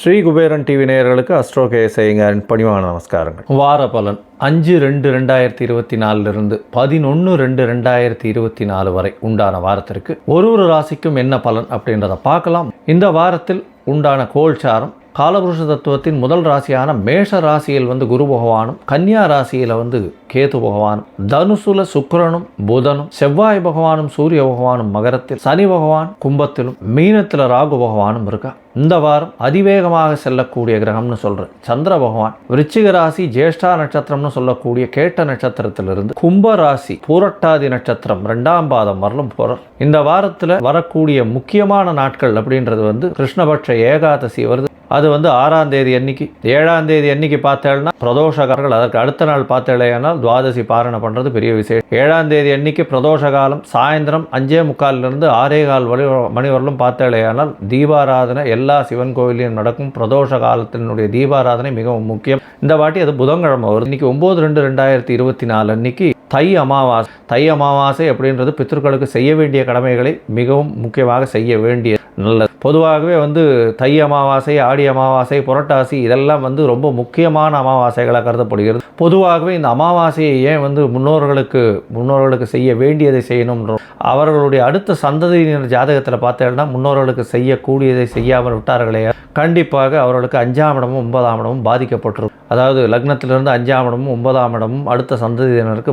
Sri Kuberan TV நேயர்களுக்கு astro கேசையங்காரின் பணிவான நமஸ்காரங்கள். வார பலன். அஞ்சு ரெண்டு ரெண்டாயிரத்தி இருபத்தி நாலுலேருந்து பதினொன்று ரெண்டு ரெண்டாயிரத்தி இருபத்தி நாலு வரை உண்டான வாரத்திற்கு ஒரு ஒரு ராசிக்கும் என்ன பலன் அப்படின்றத பார்க்கலாம். இந்த வாரத்தில் உண்டான கோல்சாரம் காலபுருஷ தத்துவத்தின் முதல் ராசியான மேஷ ராசியில் வந்து குரு பகவானும் கன்னியா ராசியில் வந்து கேது பகவானும் தனுசுல சுக்கரனும் புதனும் செவ்வாய் பகவானும் சூரிய பகவானும் மகரத்தில் சனி பகவான் கும்பத்திலும் மீனத்தில் ராகு பகவானும் இருக்கா? இந்த வாரம் அதிவேகமாக செல்லக்கூடிய கிரகம்னு சொல்கிறேன் சந்திர பகவான் விருச்சிக ராசி ஜேஷ்டா நட்சத்திரம்னு சொல்லக்கூடிய கேட்ட நட்சத்திரத்திலிருந்து கும்ப ராசி பூரட்டாதி நட்சத்திரம் ரெண்டாம் பாதம் வரலும் போகிறார் இந்த வாரத்தில் வரக்கூடிய முக்கியமான நாட்கள் அப்படின்றது வந்து கிருஷ்ணபட்ச ஏகாதசி வருது. அது வந்து ஆறாம் தேதி அன்னைக்கு. ஏழாம் தேதி அன்னைக்கு பார்த்தேன்னா பிரதோஷகாரர்கள் அதற்கு அடுத்த நாள் பார்த்தேனால் துவாதசி பாரணை பண்ணுறது பெரிய விசேஷம். ஏழாம் தேதி அன்னைக்கு பிரதோஷ காலம் சாயந்தரம் அஞ்சே முக்காலிலிருந்து ஆறே கால் வழி மணி வரலும் பார்த்தேனால் தீபாராதனை எல்லா சிவன் கோவிலையும் நடக்கும். பிரதோஷ காலத்தினுடைய தீபாராதனை மிகவும் முக்கியம். இந்த வாட்டி அது புதன்கிழமை வரும் இன்னைக்கு ஒம்பது ரெண்டு ரெண்டாயிரத்தி இருபத்தி நாலு அன்னைக்கு தை அமாவாசை. தை அமாவாசை அப்படின்றது பித்தர்களுக்கு செய்ய வேண்டிய கடமைகளை மிகவும் முக்கியமாக செய்ய வேண்டிய நல்லது. பொதுவாகவே வந்து தை அமாவாசை ஆடி அமாவாசை புரட்டாசி இதெல்லாம் வந்து ரொம்ப முக்கியமான அமாவாசைகளாக கருதப்படுகிறது. பொதுவாகவே இந்த அமாவாசையை ஏன் வந்து முன்னோர்களுக்கு முன்னோர்களுக்கு செய்ய வேண்டியதை செய்யணும்ன்றோம். அவர்களுடைய அடுத்த சந்ததியினர் ஜாதகத்தில் பார்த்தேன்னா முன்னோர்களுக்கு செய்யக்கூடியதை செய்யாமல் விட்டார்களே. கண்டிப்பாக அவர்களுக்கு அஞ்சாம் இடமும் ஒன்பதாம் இடமும் பாதிக்கப்பட்டிருக்கும் அதாவது லக்னத்திலிருந்து அஞ்சாம் இடமும் ஒன்பதாம் இடமும் அடுத்த சந்ததியினருக்கு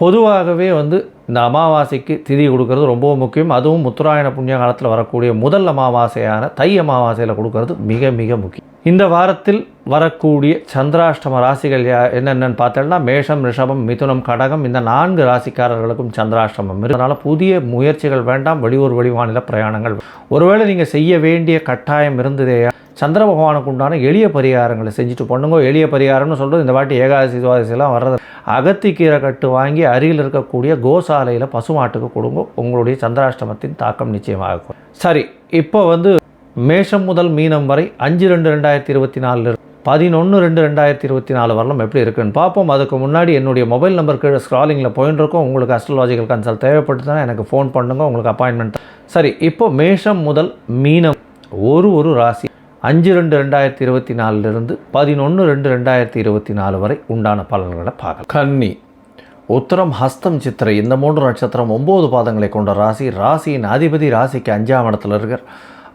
பொதுவாகவே வந்து இந்த அமாவாசைக்கு திதி கொடுக்கறது ரொம்ப முக்கியம். அதுவும் முத்துராயண புண்ணிய காலத்தில் வரக்கூடிய முதல் அமாவாசையான தை அமாவாசையில் கொடுக்கறது மிக மிக முக்கியம். இந்த வாரத்தில் வரக்கூடிய சந்திராஷ்டம ராசிகள் யா என்னென்னு பார்த்தோம்னா மேஷம் ரிஷபம் மிதுனம் கடகம் இந்த நான்கு ராசிக்காரர்களுக்கும் சந்திராஷ்டமம் இருக்கு. புதிய முயற்சிகள் வேண்டாம் வெளியூர் வெளிமாநில பிரயாணங்கள் ஒருவேளை நீங்கள் செய்ய வேண்டிய கட்டாயம் இருந்ததேயா சந்திர பகவானுக்கு உண்டான எளிய பரிகாரங்களை செஞ்சுட்டு பண்ணுங்க எளிய பரிகாரம்னு சொல்கிறது இந்த வாட்டி ஏகாதசி துவாதசிலாம் வர்றது அகத்திக்கீரை கட்டு வாங்கி அருகில் இருக்கக்கூடிய கோசாலையில் பசுமாட்டுக்கு கொடுங்க உங்களுடைய சந்திராஷ்டமத்தின் தாக்கம் நிச்சயமாக இருக்கும். சரி இப்போ வந்து மேஷம் முதல் மீனம் வரை அஞ்சு ரெண்டு ரெண்டாயிரத்தி இருபத்தி நாலு பதினொன்று ரெண்டு ரெண்டாயிரத்தி இருபத்தி நாலு வரலாம். எப்படி இருக்குன்னு பார்ப்போம். அதுக்கு முன்னாடி என்னுடைய மொபைல் நம்பர் கீழே ஸ்க்ராலிங்கில் போயின்னு இருக்கோம். உங்களுக்கு அஸ்ட்ராலாஜிக்கல் கன்சல்ட் தேவைப்பட்டுச்சுன்னா எனக்கு ஃபோன் பண்ணுங்க. உங்களுக்கு அப்பாயின்மெண்ட் சரி இப்போ மேஷம் முதல் மீனம் ஒரு ஒரு ராசி அஞ்சு ரெண்டு ரெண்டாயிரத்தி இருபத்தி நாலுலேருந்து பதினொன்று ரெண்டு ரெண்டாயிரத்தி இருபத்தி நாலு வரை உண்டான பலன்களை பார்க்கலாம். கன்னி உத்தரம் ஹஸ்தம் சித்திரை இந்த மூன்று நட்சத்திரம் ஒம்பது பாதங்களை கொண்ட ராசி. ராசியின் அதிபதி ராசிக்கு அஞ்சாம் இடத்துல இருக்கிற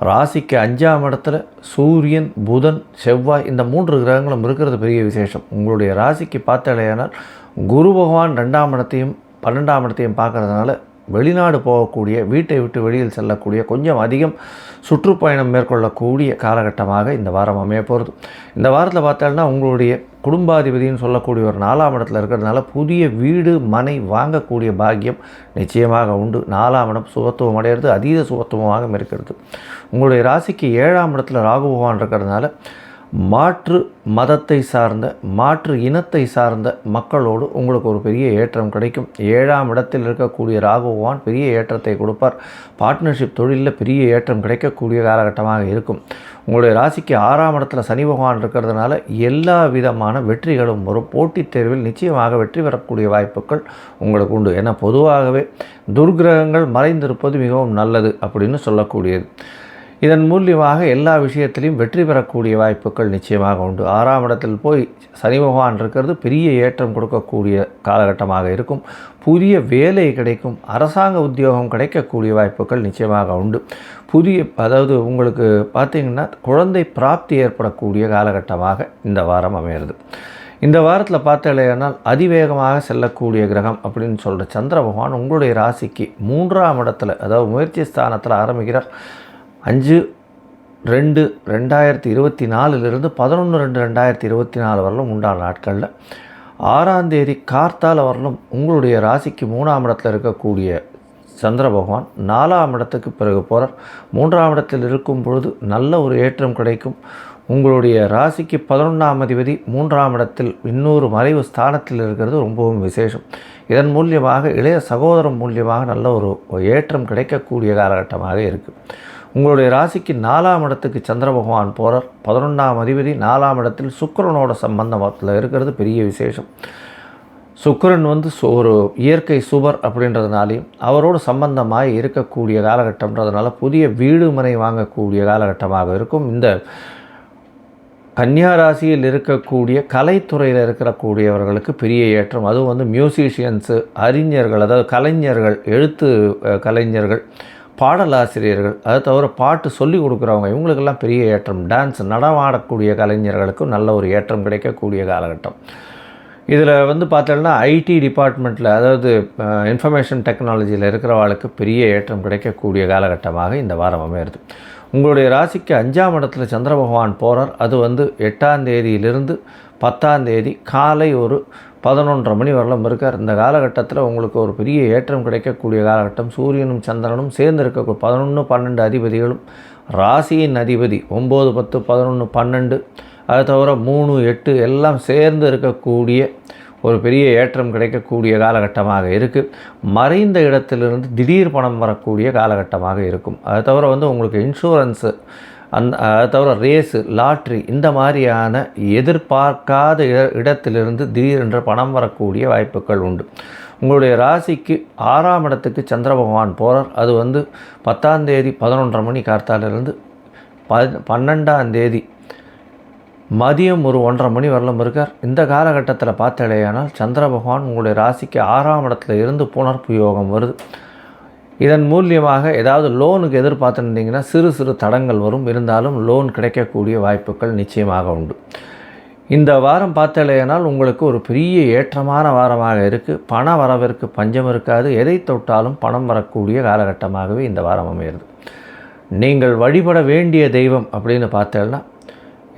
ராசிக்கு அஞ்சாம் இடத்துல சூரியன் புதன் செவ்வாய் இந்த மூன்று கிரகங்களும் இருக்கிறது பெரிய விசேஷம். உங்களுடைய ராசிக்கு பார்த்தாலேயானால் குரு பகவான் ரெண்டாம் இடத்தையும் பன்னெண்டாம் இடத்தையும் பார்க்கறதுனால வெளிநாடு போகக்கூடிய வீட்டை விட்டு வெளியில் செல்லக்கூடிய கொஞ்சம் அதிகம் சுற்றுப்பயணம் மேற்கொள்ளக்கூடிய காலகட்டமாக இந்த வாரம் அமைய போகிறது இந்த வாரத்தில் பார்த்தோம்னா உங்களுடைய குடும்பாதிபதினு சொல்லக்கூடிய ஒரு நாலாம் இடத்துல இருக்கிறதுனால புதிய வீடு மனை வாங்கக்கூடிய பாக்கியம் நிச்சயமாக உண்டு. நாலாம் இடம் சுகத்துவம் அடையிறது அதீத சுகத்துவமாக இருக்கிறது. உங்களுடைய ராசிக்கு ஏழாம் இடத்துல ராகு பகவான் இருக்கிறதுனால மாற்று மதத்தை சார்ந்த மாற்று இனத்தை சார்ந்த மக்களோடு உங்களுக்கு ஒரு பெரிய ஏற்றம் கிடைக்கும். ஏழாம் இடத்தில் இருக்கக்கூடிய ராகு பகவான் பெரிய ஏற்றத்தை கொடுப்பார். பார்ட்னர்ஷிப் தொழிலில் பெரிய ஏற்றம் கிடைக்கக்கூடிய காலகட்டமாக இருக்கும். உங்களுடைய ராசிக்கு ஆறாம் இடத்துல சனி பகவான் இருக்கிறதுனால எல்லா விதமான வெற்றிகளும் வரும். போட்டித் தேர்வில் நிச்சயமாக வெற்றி பெறக்கூடிய வாய்ப்புகள் உங்களுக்கு உண்டு. ஏன்னா பொதுவாகவே துர்கிரகங்கள் மறைந்திருப்பது மிகவும் நல்லது அப்படின்னு சொல்லக்கூடியது. இதன் மூலியமாக எல்லா விஷயத்திலையும் வெற்றி பெறக்கூடிய வாய்ப்புகள் நிச்சயமாக உண்டு. ஆறாம் இடத்தில் போய் சனி பகவான் இருக்கிறது பெரிய ஏற்றம் கொடுக்கக்கூடிய காலகட்டமாக இருக்கும். புதிய வேலை கிடைக்கும். அரசாங்க உத்தியோகம் கிடைக்கக்கூடிய வாய்ப்புகள் நிச்சயமாக உண்டு. புதிய அதாவது உங்களுக்கு பார்த்தீங்கன்னா குழந்தை பிராப்தி ஏற்படக்கூடிய காலகட்டமாக இந்த வாரம் அமையிறது இந்த வாரத்தில் பார்த்தாலேனால் அதிவேகமாக செல்லக்கூடிய கிரகம் அப்படின்னு சொல்கிற சந்திர பகவான் உங்களுடைய ராசிக்கு மூன்றாம் இடத்துல அதாவது முயற்சி ஸ்தானத்தில் ஆரம்பிக்கிறார். அஞ்சு ரெண்டு ரெண்டாயிரத்தி இருபத்தி நாலுலேருந்து பதினொன்று ரெண்டு ரெண்டாயிரத்தி இருபத்தி நாலு வரலும் உண்டான நாட்களில். ஆறாம் தேதி கார்த்தால வரலும் உங்களுடைய ராசிக்கு மூணாம் இடத்துல இருக்கக்கூடிய சந்திர பகவான் நாலாம் இடத்துக்கு பிறகு போகிறார் மூன்றாம் இடத்தில் இருக்கும் பொழுது நல்ல ஒரு ஏற்றம் கிடைக்கும். உங்களுடைய ராசிக்கு பதினொன்றாம் அதிபதி மூன்றாம் இடத்தில் இன்னொரு மறைவு ஸ்தானத்தில் இருக்கிறது ரொம்பவும் விசேஷம். இதன் மூலியமாக இளைய சகோதரம் மூலியமாக நல்ல ஒரு ஏற்றம் கிடைக்கக்கூடிய காலகட்டமாக இருக்குது உங்களுடைய ராசிக்கு நாலாம் இடத்துக்கு சந்திர பகவான் போகிறார் பதினொன்றாம் அதிபதி நாலாம் இடத்தில் சுக்கரனோட சம்பந்தத்தில் இருக்கிறது பெரிய விசேஷம். சுக்கரன் வந்து சு- ஒரு இயற்கை சுபர் அப்படின்றதுனாலையும் அவரோடு சம்பந்தமாக இருக்கக்கூடிய காலகட்டம்ன்றதுனால புதிய வீடு மனை வாங்கக்கூடிய காலகட்டமாக இருக்கும். இந்த கன்னியா ராசியில் இருக்கக்கூடிய கலைத்துறையில் இருக்கக்கூடியவர்களுக்கு பெரிய ஏற்றம். அதுவும் வந்து மியூசிஷியன்ஸு அறிஞர்கள் அதாவது கலைஞர்கள் எழுத்து கலைஞர்கள் பாடலாசிரியர்கள் அது தவிர பாட்டு சொல்லி கொடுக்குறவங்க இவங்களுக்கெல்லாம் பெரிய ஏற்றம். டான்ஸ் நடமாடக்கூடிய கலைஞர்களுக்கும் நல்ல ஒரு ஏற்றம் கிடைக்கக்கூடிய காலகட்டம். இதில் வந்து பார்த்தோம்னா ஐடி டிபார்ட்மெண்ட்டில் அதாவது இன்ஃபர்மேஷன் டெக்னாலஜியில் இருக்கிறவாளுக்கு பெரிய ஏற்றம் கிடைக்கக்கூடிய காலகட்டமாக இந்த வாரம் அமையிறது. உங்களுடைய ராசிக்கு அஞ்சாம் இடத்துல சந்திர பகவான் போகிறார் அது வந்து எட்டாம் தேதியிலிருந்து பத்தாம் தேதி காலை ஒரு பதினொன்றரை மணி வரலும் இருக்கார். இந்த காலகட்டத்தில் உங்களுக்கு ஒரு பெரிய ஏற்றம் கிடைக்கக்கூடிய காலகட்டம். சூரியனும் சந்திரனும் சேர்ந்து இருக்க பதினொன்று பன்னெண்டு அதிபதிகளும் ராசியின் அதிபதி. ஒம்பது பத்து பதினொன்று பன்னெண்டு அது தவிர மூணு எட்டு எல்லாம் சேர்ந்து இருக்கக்கூடிய ஒரு பெரிய ஏற்றம் கிடைக்கக்கூடிய காலகட்டமாக இருக்குது மறைந்த இடத்திலிருந்து திடீர் பணம் வரக்கூடிய காலகட்டமாக இருக்கும். அது தவிர வந்து உங்களுக்கு இன்சூரன்ஸு அந் அது தவிர ரேஸு லாட்ரி இந்த மாதிரியான எதிர்பார்க்காத இட இடத்திலிருந்து திடீரென்று பணம் வரக்கூடிய வாய்ப்புகள் உண்டு. உங்களுடைய ராசிக்கு ஆறாம் இடத்துக்கு சந்திர பகவான் போகிறார் அது வந்து பத்தாம் தேதி பதினொன்றரை மணி கார்த்தாலிருந்து ப பன்னெண்டாம் தேதி மதியம் ஒரு ஒன்றரை மணி வரலும் இருக்கார். இந்த காலகட்டத்தில் பார்த்தாலேயானால் சந்திர பகவான் உங்களுடைய ராசிக்கு ஆறாம் இடத்துல இருந்து புனர்ப்பு யோகம் வருது. இதன் மூலியமாக ஏதாவது லோனுக்கு எதிர்பார்த்துருந்தீங்கன்னா சிறு சிறு தடங்கள் வரும். இருந்தாலும் லோன் கிடைக்கக்கூடிய வாய்ப்புகள் நிச்சயமாக உண்டு. இந்த வாரம் பார்த்தாலேயானால் உங்களுக்கு ஒரு பெரிய ஏற்றமான வாரமாக இருக்குது பண வரவிற்கு பஞ்சம் இருக்காது. எதை தொட்டாலும் பணம் வரக்கூடிய காலகட்டமாகவே இந்த வாரம் அமையிறது. நீங்கள் வழிபட வேண்டிய தெய்வம் அப்படின்னு பார்த்தேன்னா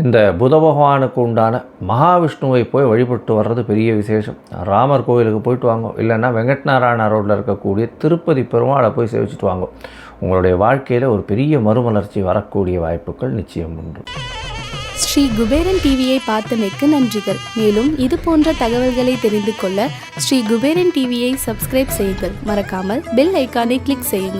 இந்த புத பகவானுக்கு உண்டான மகாவிஷ்ணுவை போய் வழிபட்டு வர்றது பெரிய விசேஷம். ராமர் கோயிலுக்கு போயிட்டு வாங்க. இல்லைன்னா வெங்கட்நாராயண ரோட்டில் இருக்கக்கூடிய திருப்பதி பெருமாளை போய் சேவிச்சுட்டு வாங்க. உங்களுடைய வாழ்க்கையில் ஒரு பெரிய மறுமலர்ச்சி வரக்கூடிய வாய்ப்புகள் நிச்சயம் உண்டு. ஸ்ரீ குபேரன் டிவியை பார்த்தமைக்கு நன்றிகள். மேலும் இது போன்ற தகவல்களை தெரிந்து கொள்ள ஸ்ரீ குபேரன் டிவியை சப்ஸ்கிரைப் செய்யுங்கள். மறக்காமல் பெல் ஐக்கானை கிளிக் செய்யுங்கள்.